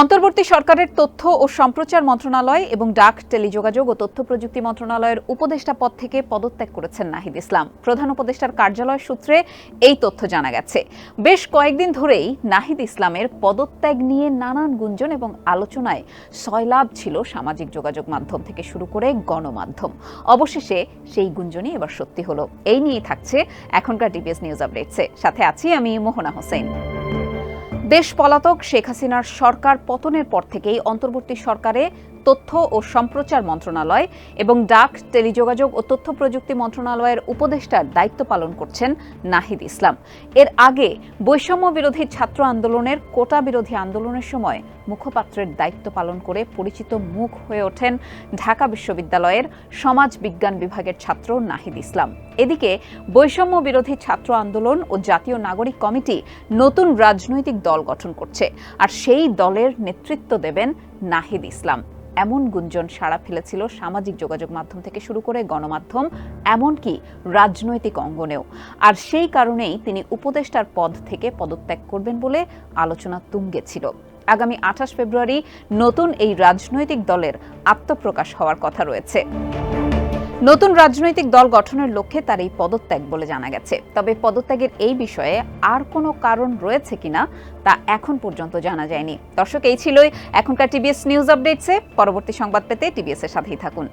অন্তর্বর্তী সরকারের তথ্য ও সম্প্রচার মন্ত্রণালয় এবং ডাক টেলিযোগাযোগ ও তথ্য প্রযুক্তি মন্ত্রণালয়ের উপদেষ্টা পদ থেকে পদত্যাগ করেছেন নাহিদ ইসলাম। প্রধান উপদেষ্টার কার্যালয় সূত্রে এই তথ্য জানা গেছে। বেশ কয়েকদিন ধরেই নাহিদ ইসলামের পদত্যাগ নিয়ে নানান গুঞ্জন এবং আলোচনায় সয়লাভ ছিল সামাজিক যোগাযোগ মাধ্যম থেকে শুরু করে গণমাধ্যম। অবশেষে সেই গুঞ্জনই এবার সত্যি হলো। এই নিয়েই থাকছে এখনকার ডিবিএস নিউজ আপডেটসে সাথে আছি আমি মোহনা হোসেন। দেশ পলাতক শেখ হাসিনার সরকার পতনের পর থেকেই অন্তর্বর্তী সরকারে তথ্য ও সম্প্রচার মন্ত্রণালয় এবং ডাক, টেলিযোগাযোগ ও তথ্য প্রযুক্তি মন্ত্রণালয়ের উপদেষ্টার দায়িত্ব পালন করছেন নাহিদ ইসলাম। এর আগে বৈষম্য বিরোধী ছাত্র আন্দোলনের কোটা বিরোধী আন্দোলনের সময় মুখপাত্রের দায়িত্ব পালন করে পরিচিত মুখ হয়ে ওঠেন ঢাকা বিশ্ববিদ্যালয়ের সমাজ বিজ্ঞান বিভাগের ছাত্র নাহিদ ইসলাম। এদিকে বৈষম্য বিরোধী ছাত্র আন্দোলন ও জাতীয় নাগরিক কমিটি নতুন রাজনৈতিক দল গঠন করছে, আর সেই দলের নেতৃত্ব দেবেন নাহিদ ইসলাম। এমন গুঞ্জন সাড়া ফেলেছিল সামাজিক যোগাযোগ মাধ্যম থেকে শুরু করে গণমাধ্যম, এমনকি রাজনৈতিক অঙ্গনেও। আর সেই কারণেই তিনি উপদেষ্টার পদ থেকে পদত্যাগ করবেন বলে আলোচনা তুঙ্গে ছিল। আগামী আঠাশ ফেব্রুয়ারি নতুন এই রাজনৈতিক দলের আত্মপ্রকাশ হওয়ার কথা রয়েছে। নতুন রাজনৈতিক দল গঠনের লক্ষ্যে তার এই পদত্যাগ বলে জানা গেছে। তবে পদত্যাগের এই বিষয়ে আর কোনো কারণ রয়েছে কিনা তা এখন পর্যন্ত জানা যায়নি। দর্শক, এই ছিলই এখনকার টিবিএস নিউজ আপডেটসে। পরবর্তী সংবাদ পেতে টিবিএস এর সাথেই থাকুন।